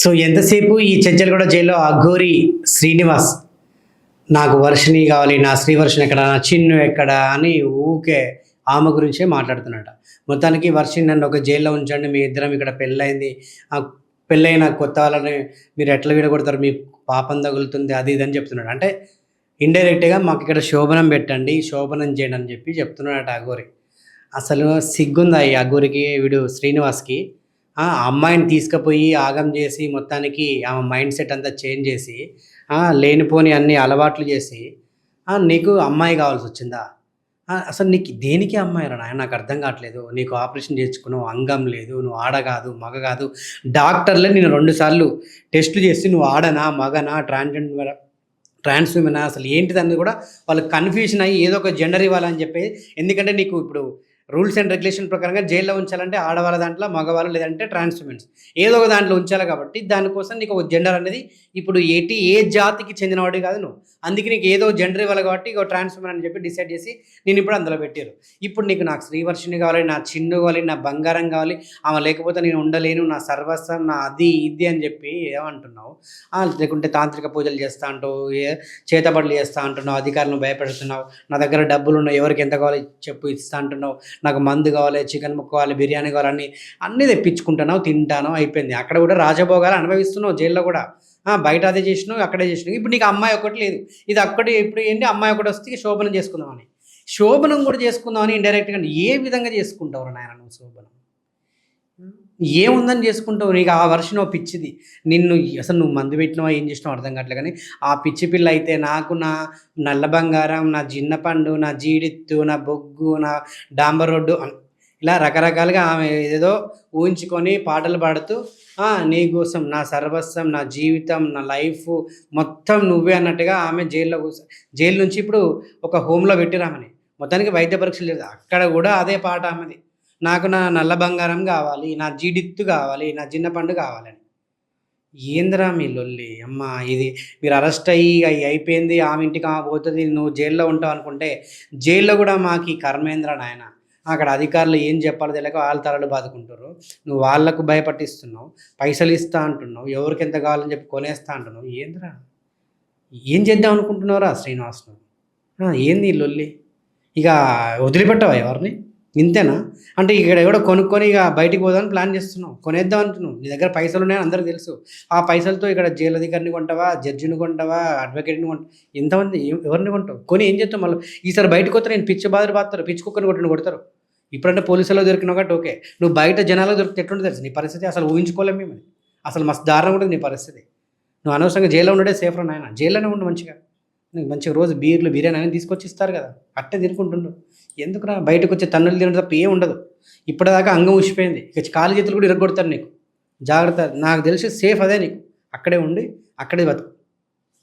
So ఎంతసేపు ఈ చెంచల్గూడ జైల్లో అఘోరి శ్రీనివాస్ నాకు వర్షిణి కావాలి నా శ్రీవర్షిని ఎక్కడ నా చిన్ను ఎక్కడ అని ఊకే ఆమె గురించే మాట్లాడుతున్నాడు మొత్తానికి వర్షిణి నన్ను ఒక జైల్లో ఉంచండి మీ ఇద్దరం ఇక్కడ పెళ్ళైంది ఆ పెళ్ళైన కొత్త వాళ్ళని మీరు ఎట్లా విడగొడతారు? మీ పాపం తగులుతుంది అది ఇది అని చెప్తున్నాడు. అంటే ఇండైరెక్ట్గా మాకు ఇక్కడ శోభనం పెట్టండి శోభనం చేయండి అని చెప్పి చెప్తున్నాడు అఘోరి అసలు సిగ్గుందా ఈ అఘోరికి వీడు శ్రీనివాస్కి? ఆ అమ్మాయిని తీసుకుపోయి ఆగం చేసి మొత్తానికి ఆమె మైండ్ సెట్ అంతా చేంజ్ చేసి లేనిపోని అన్ని అలవాట్లు చేసి నీకు అమ్మాయి కావాల్సి వచ్చిందా? అసలు నీకు దేనికి అమ్మాయి రా నాయన? నాకు అర్థం కావట్లేదు. నీకు ఆపరేషన్ చేసుకున్నావు అంగం లేదు నువ్వు ఆడ కాదు మగ కాదు. డాక్టర్లే నేను రెండుసార్లు టెస్టులు చేసి నువ్వు ఆడనా మగనా ట్రాన్స్జెండర్ ట్రాన్స్ విమెనా అసలు ఏంటిదన్నది కూడా వాళ్ళకి కన్ఫ్యూషన్ అయ్యి ఏదో ఒక జెండర్ ఇవ్వాలని చెప్పి ఎందుకంటే నీకు ఇప్పుడు రూల్స్ అండ్ రెగ్యులేషన్ ప్రకారంగా జైల్లో ఉంచాలంటే ఆడవాళ్ళ దాంట్లో మగవాళ్ళు లేదంటే ట్రాన్స్ఫర్మెంట్స్ ఏదో ఒక దాంట్లో ఉంచాలి కాబట్టి దానికోసం నీకు ఒక జెండర్ అనేది ఇప్పుడు ఏటి ఏ జాతికి చెందినవాడు కాదు నువ్వు. అందుకే నీకు ఏదో జెండర్ ఇవ్వాలి కాబట్టి ఇక ట్రాన్స్ అని చెప్పి డిసైడ్ చేసి నేను ఇప్పుడు అందులో పెట్టారు. ఇప్పుడు నీకు నాకు శ్రీవర్షిని కావాలి నా చిన్ను కావాలి నా బంగారం కావాలి ఆమె లేకపోతే నేను ఉండలేను నా సర్వస్వం నా అది ఇది అని చెప్పి ఏమంటున్నావు? లేకుంటే తాంత్రిక పూజలు చేస్తా అంటావు చేతబడులు చేస్తా అంటున్నావు అధికారులను భయపెడుతున్నావు నా దగ్గర డబ్బులు ఉన్నాయి ఎవరికి ఎంత కావాలి చెప్పు ఇస్తా అంటున్నావు. నాకు మందు కావాలి చికెన్ ముక్క కావాలి బిర్యానీ కావాలి అన్ని అన్నీ తెప్పించుకుంటున్నావు తింటాను అయిపోయింది. అక్కడ కూడా రాజభోగాలు అనుభవిస్తున్నావు జైల్లో కూడా. బయట అదే చేసినావు అక్కడే చేసినావు. ఇప్పుడు నీకు అమ్మాయి ఒకటి లేదు. ఇది అక్కడే ఇప్పుడు ఏంటి? అమ్మాయి ఒకటి వస్తే శోభనం చేసుకుందామని. శోభనం కూడా చేసుకుందామని ఇండైరెక్ట్గా ఏ విధంగా చేసుకుంటావు నాయన నువ్వు శోభనం? ఏముందని చేసుకుంటావు? నీకు ఆ వర్షం ఓ పిచ్చిది. నిన్ను అసలు నువ్వు మందు పెట్టినావా? ఏం చేసినావు అర్థం కావట్లే కానీ ఆ పిచ్చి పిల్ల అయితే నాకు నా నల్ల బంగారం నా జిన్న పండు నా జీడిత్తు నా బొగ్గు నా డాంబర్ రోడ్డు ఇలా రకరకాలుగా ఆమె ఏదో ఊహించుకొని పాటలు పాడుతూ నీ కోసం నా సర్వస్వం నా జీవితం నా లైఫ్ మొత్తం నువ్వే అన్నట్టుగా ఆమె జైల్లో కూర్చో జైలు నుంచి ఇప్పుడు ఒక హోమ్లో పెట్టిరామని మొత్తానికి వైద్య పరీక్షలు లేదు అక్కడ కూడా అదే పాట ఆమెది. నాకు నా నల్ల బంగారం కావాలి నా జీడిత్తు కావాలి నా చిన్న పండు కావాలని. ఏందిరా మీ లొల్లి? అమ్మ ఇది మీరు అరెస్ట్ అయ్యి అవి అయిపోయింది ఆమె ఇంటికి ఆమె పోతుంది నువ్వు జైల్లో ఉంటావు అనుకుంటే జైల్లో కూడా మాకు ఈ కర్మేంద్ర నాయన. అక్కడ అధికారులు ఏం చెప్పాలో తెలియక వాళ్ళ తలలు బాదుకుంటారు నువ్వు వాళ్ళకు భయపట్టిస్తున్నావు పైసలు ఇస్తా అంటున్నావు ఎవరికి ఎంత కావాలని చెప్పి కొనేస్తా అంటున్నావు. ఏందిరా? ఏం చేద్దాం అనుకుంటున్నావురా శ్రీనివాస్ నువ్వు? ఏంది లొల్లి? ఇక వదిలిపెట్టవా ఎవరిని? ఇంతేనా? అంటే ఇక్కడ కూడా కొనుక్కొని ఇక బయటికి పోదామని ప్లాన్ చేస్తున్నావు. కొనేద్దాం అంటున్నావు. నీ దగ్గర పైసలు ఉన్నాయని అందరికి తెలుసు. ఆ పైసలతో ఇక్కడ జైలు అధికారిని కొంటావా? జడ్జిని కొంటావా? అడ్వకేట్ని కొంటావా ఎంతమంది ఎవరిని కొంటావు? కొని ఏం చేస్తావు మళ్ళీ? ఈసారి బయటకు వస్తే నేను పిచ్చి బాధలు పాతారు పిచ్చి కుక్కని కొట్టిన కొడతారు. ఇప్పుడంటే పోలీసులో దొరికిన ఒకటి ఓకే. నువ్వు బయట జనాలకు దొరికితే ఎట్లుంటుంది తెలుసు? నీ పరిస్థితి అసలు ఊహించుకోలేము మేము. అసలు మస్తు దారుణంగా ఉంటుంది నీ పరిస్థితి. నువ్వు అనవసరంగా జైల్లో ఉండడే సేఫ్ నాయన. జైల్లోనే ఉండు మంచిగా. నీకు మంచిగా రోజు బీర్లు బిర్యానీ అనేది తీసుకొచ్చి ఇస్తారు కదా. అట్టే తినుకుంటుండు. ఎందుకురా? బయటకు వచ్చే తన్నులు తినడం తప్ప ఏం ఉండదు. ఇప్పటిదాకా అంగం ఉసిపోయింది ఇక కాలు చేతులు కూడా ఇరగొడతారు నీకు. జాగ్రత్త. నాకు తెలిసి సేఫ్ అదే నీకు. అక్కడే ఉండి అక్కడే బతుకు.